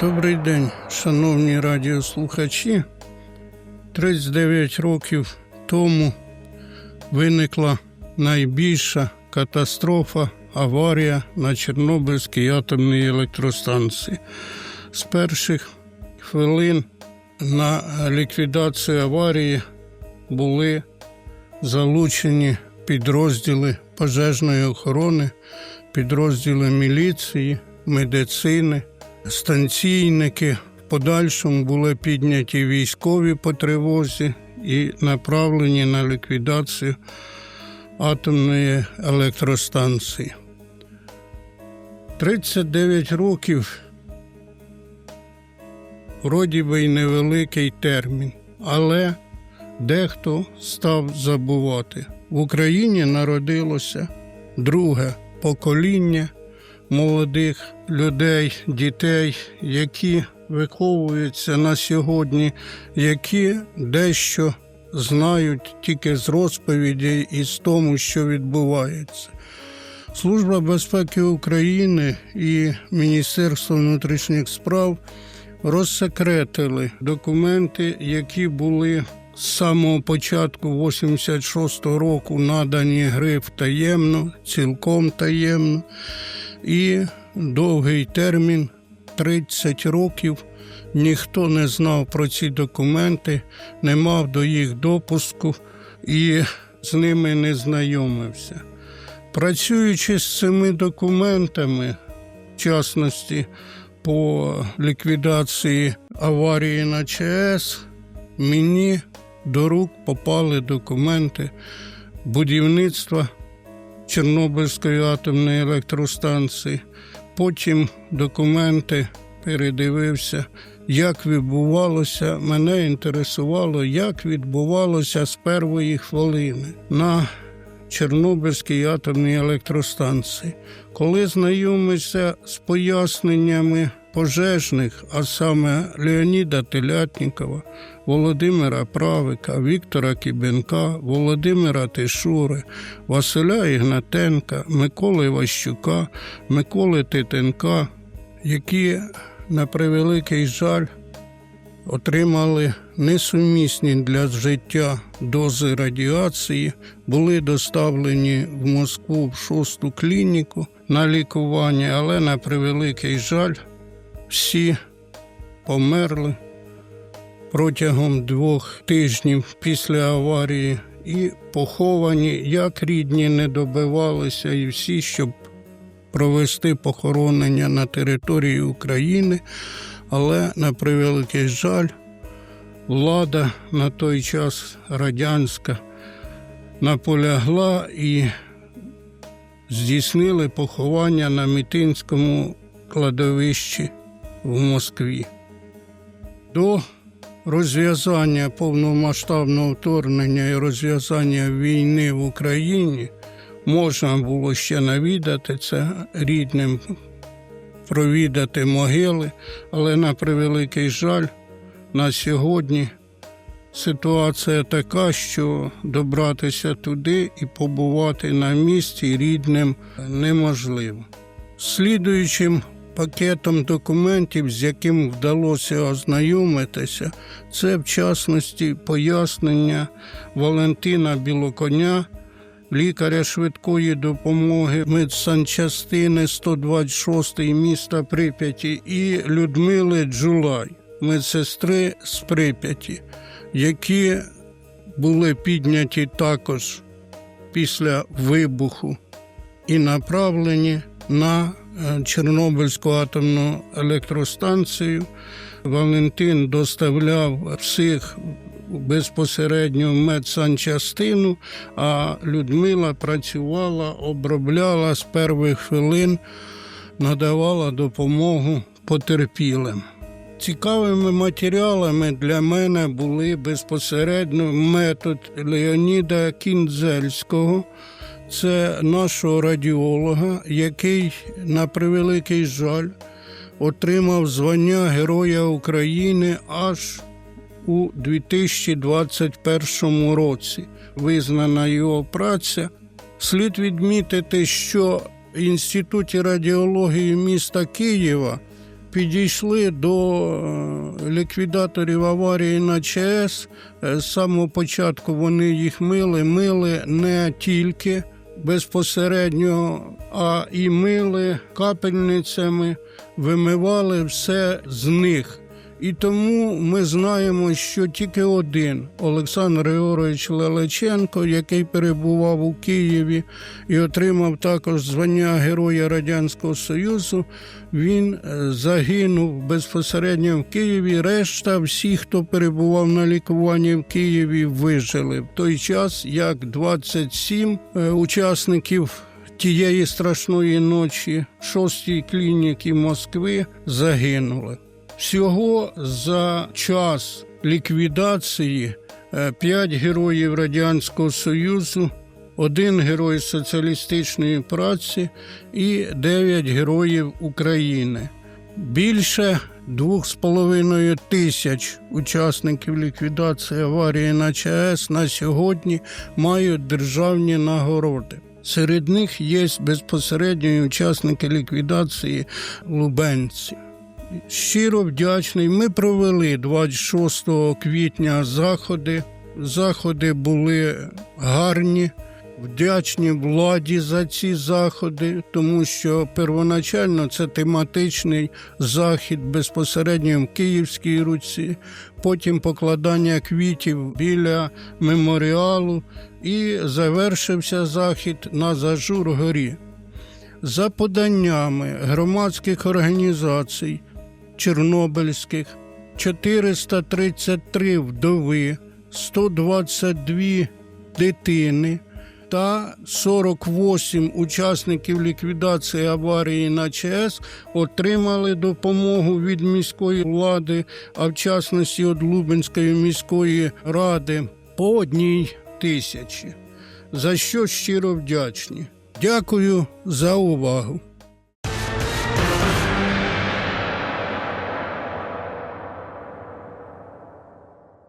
Добрий день, шановні радіослухачі. 39 років тому виникла найбільша катастрофа аварія на Чорнобильській атомній електростанції. З перших хвилин на ліквідацію аварії були залучені підрозділи пожежної охорони, підрозділи міліції, медицини, станційники. В подальшому були підняті військові по тривозі і направлені на ліквідацію атомної електростанції. 39 років вроді би й невеликий термін, але дехто став забувати. В Україні народилося друге покоління молодих людей, дітей, які виховуються на сьогодні, які дещо знають тільки з розповідей і з тому, що відбувається. Служба безпеки України і Міністерство внутрішніх справ розсекретили документи, які були з самого початку 86-го року надані гриф таємно, цілком таємно, і довгий термін 30 років. Ніхто не знав про ці документи, не мав до їх допуску і з ними не знайомився. Працюючи з цими документами, в частності по ліквідації аварії на ЧАЕС, мені до рук попали документи будівництва Чорнобильської атомної електростанції. Потім документи передивився, як відбувалося. Мене інтересувало, як відбувалося з першої хвилини на Чорнобильській атомній електростанції. Коли знайомишся з поясненнями пожежних, а саме Леоніда Телятнікова, Володимира Правика, Віктора Кібенка, Володимира Тишури, Василя Ігнатенка, Миколи Ващука, Миколи Титенка, які, на превеликий жаль, отримали несумісні для життя дози радіації, були доставлені в Москву в шосту клініку на лікування, але на превеликий жаль, всі померли протягом двох тижнів після аварії і поховані, як рідні не добивалися, і всі, щоб провести похоронення на території України, але на превеликий жаль, влада на той час радянська наполягла і здійснили поховання на Мітинському кладовищі в Москві. До розв'язання повномасштабного вторгнення і розв'язання війни в Україні можна було ще навідати це рідним, провідати могили, але на превеликий жаль, на сьогодні ситуація така, що добратися туди і побувати на місці рідним неможливо. Слідуючим пакетом документів, з яким вдалося ознайомитися, це в частності пояснення Валентина Білоконя, лікаря швидкої допомоги медсанчастини 126 міста Прип'яті і Людмили Джулай, медсестри з Прип'яті, які були підняті також після вибуху і направлені на Чорнобильську атомну електростанцію. Валентин доставляв всіх безпосередньо в медсанчастину, а Людмила працювала, обробляла з перших хвилин, надавала допомогу потерпілим. Цікавими матеріалами для мене були безпосередньо метод Леоніда Кінзельського. Це нашого радіолога, який, на превеликий жаль, отримав звання Героя України аж у 2021 році. Визнана його праця. Слід відмітити, що в Інституті радіології міста Києва підійшли до е, ліквідаторів аварії на. Е, З самого початку вони їх мили, мили не тільки безпосередньо, а і мили капельницями, вимивали все з них. І тому ми знаємо, що тільки один Олександр Георгійович Лелеченко, який перебував у Києві і отримав також звання Героя Радянського Союзу, він е, загинув безпосередньо в Києві. Решта, всі, хто перебував на лікуванні в Києві, вижили в той час, як 27 е, учасників. Тієї страшної ночі шостій клініки Москви загинули. Всього за час ліквідації е, п'ять героїв Радянського Союзу, один герой соціалістичної праці і дев'ять героїв України. Більше двох з половиною тисяч учасників ліквідації аварії на ЧАЕС на сьогодні мають державні нагороди. Серед них є безпосередньо учасники ліквідації лубенці. Щиро вдячний. Ми провели 26 квітня заходи. Заходи були гарні. Вдячні владі за ці заходи, тому що первоначально це тематичний захід безпосередньо в Київській руці, потім покладання квітів біля меморіалу і завершився захід на Зажур горі. За поданнями громадських організацій чорнобильських 433 вдови, 122 дитини та 48 учасників ліквідації аварії на ЧАЕС отримали допомогу від міської влади, а в частності від Лубенської міської ради по одній тисячі. За що щиро вдячні. Дякую за увагу.